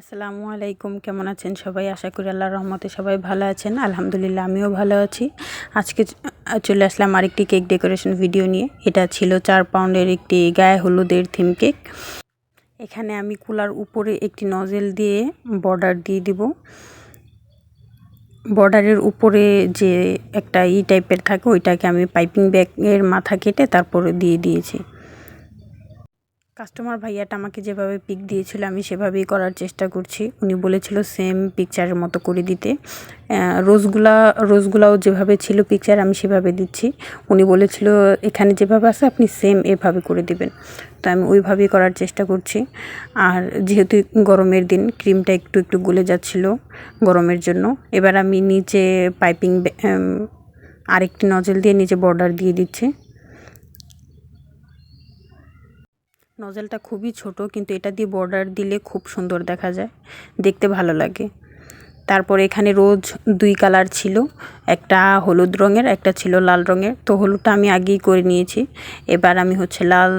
আসসালামু আলাইকুম, কেমন আছেন সবাই? আশা করি আল্লাহর রহমতে সবাই ভালো আছেন। আলহামদুলিল্লাহ, আমিও ভালো আছি। আজকে চলে আসলাম আরেকটি কেক ডেকোরেশন ভিডিও নিয়ে। এটা ছিল চার পাউন্ডের একটি গায়ে হলুদের থিম কেক। এখানে আমি কুলার উপরে একটি নজেল দিয়ে বর্ডার দিয়ে দিব। বর্ডারের উপরে যে একটা ই টাইপের থাকে, ওইটাকে আমি পাইপিং ব্যাগের মাথা কেটে তারপরে দিয়ে দিয়েছি। কাস্টমার ভাইয়াটা আমাকে যেভাবে পিক দিয়েছিল, আমি সেভাবেই করার চেষ্টা করছি। উনি বলেছিল সেম পিকচারের মতো করে দিতে। রোজগুলা, রোজগুলাও যেভাবে ছিল পিকচার আমি সেভাবে দিচ্ছি। উনি বলেছিল, এখানে যেভাবে আছে, আপনি সেম এভাবে করে দিবেন। তো আমি ওইভাবেই করার চেষ্টা করছি। আর যেহেতু গরমের দিন ক্রিমটা একটু একটু গলে যাচ্ছিল গরমের জন্য, এবার আমি নিচে পাইপিং আরেকটি নজল দিয়ে নিচে বর্ডার দিয়ে দিচ্ছি। নজলটা খুবই ছোট, কিন্তু এটা দিয়ে বর্ডার দিলে খুব সুন্দর দেখা যায়। দেখতে ভালো লাগে। তারপর এখানে রোজ দুই কালার ছিল। একটা হলুদ রঙের, একটা ছিল লাল রঙের। তো হলুদটা আমি আগেই করে নিয়েছি। এবার আমি হচ্ছে লাল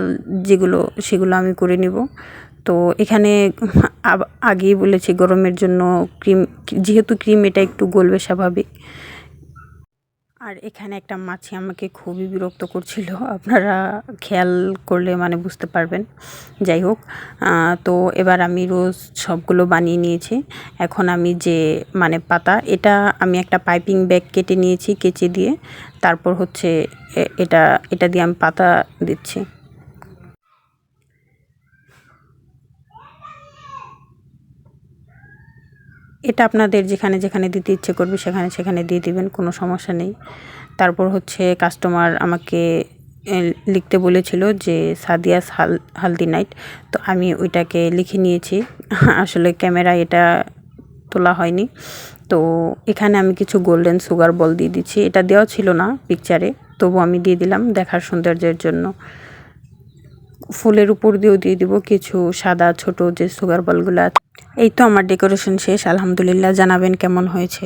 যেগুলো, সেগুলো আমি করে নিব। তো এখানে আগেই বলেছি গরমের জন্য ক্রিম যেহেতু ক্রিম এটা একটু গলবে স্বাভাবিক। আর এখানে একটা মাছি আমাকে খুবই বিরক্ত করছিল। আপনারা খেয়াল করলে মানে বুঝতে পারবেন। যাই হোক তো এবার আমি রোজ সবগুলো বানিয়ে নিয়েছি। এখন আমি যে মানে পাতা, এটা আমি একটা পাইপিং ব্যাগ কেটে নিয়েছি, কেচে দিয়ে। তারপর হচ্ছে এটা এটা দিয়ে আমি পাতা দিচ্ছি। এটা আপনাদের যেখানে যেখানে দিতে ইচ্ছে করবে সেখানে সেখানে দিয়ে দিবেন, কোনো সমস্যা নেই। তারপর হচ্ছে কাস্টমার আমাকে লিখতে বলেছিল যে, সাদিয়াস হাল, হালদি নাইট। তো আমি ওইটাকে লিখে নিয়েছি। আসলে ক্যামেরা এটা তোলা হয়নি। তো এখানে আমি কিছু গোল্ডেন সুগার বল দিয়ে দিচ্ছি। এটা দেওয়া ছিল না পিকচারে তবু আমি দিয়ে দিলাম দেখার সৌন্দর্যের জন্য। ফুলের উপর দিয়েও দিয়ে দিব কিছু সাদা ছোট যে সুগার বলগুলো এই তো আমার ডেকোরেশন শেষ, আলহামদুলিল্লাহ, জানাবেন কেমন হয়েছে।